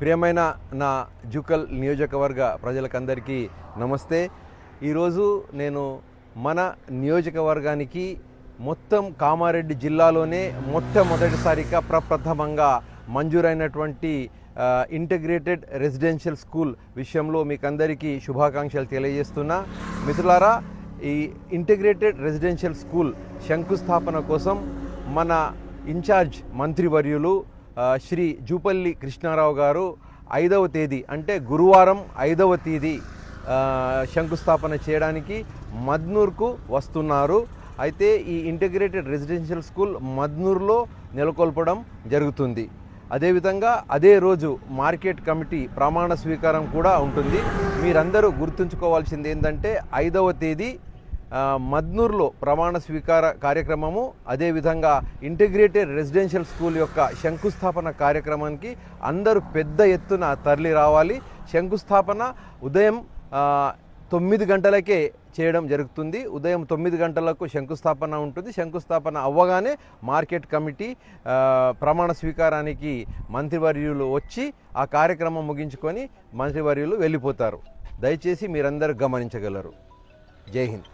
ప్రియమైన నా జుకల్ నియోజకవర్గ ప్రజలకందరికీ నమస్తే. ఈరోజు నేను మన నియోజకవర్గానికి మొత్తం కామారెడ్డి జిల్లాలోనే మొట్టమొదటిసారిగా ప్రప్రథమంగా మంజూరైనటువంటి ఇంటిగ్రేటెడ్ రెసిడెన్షియల్ స్కూల్ విషయంలో మీకు అందరికీ శుభాకాంక్షలు తెలియజేస్తున్నా. మిత్రులారా ఈ ఇంటిగ్రేటెడ్ రెసిడెన్షియల్ స్కూల్ శంకుస్థాపన కోసం మన ఇన్ఛార్జ్ మంత్రివర్యులు శ్రీ జూపల్లి కృష్ణారావు గారు ఐదవ తేదీ అంటే గురువారం ఐదవ తేదీ శంకుస్థాపన చేయడానికి మద్నూర్కు వస్తున్నారు. అయితే ఈ ఇంటిగ్రేటెడ్ రెసిడెన్షియల్ స్కూల్ మద్నూర్లో నెలకొల్పడం జరుగుతుంది. అదేవిధంగా అదే రోజు మార్కెట్ కమిటీ ప్రమాణ స్వీకారం కూడా ఉంటుంది. మీరందరూ గుర్తుంచుకోవాల్సింది ఏంటంటే ఐదవ తేదీ మద్నూర్లో ప్రమాణ స్వీకార కార్యక్రమము అదేవిధంగా ఇంటిగ్రేటెడ్ రెసిడెన్షియల్ స్కూల్ యొక్క శంకుస్థాపన కార్యక్రమానికి అందరూ పెద్ద ఎత్తున తరలి రావాలి. శంకుస్థాపన ఉదయం తొమ్మిది గంటలకే చేయడం జరుగుతుంది. ఉదయం తొమ్మిది గంటలకు శంకుస్థాపన ఉంటుంది. శంకుస్థాపన అవ్వగానే మార్కెట్ కమిటీ ప్రమాణ స్వీకారానికి మంత్రివర్యులు వచ్చి ఆ కార్యక్రమం ముగించుకొని మంత్రివర్యులు వెళ్ళిపోతారు. దయచేసి మీరందరూ గమనించగలరు. జై హింద్.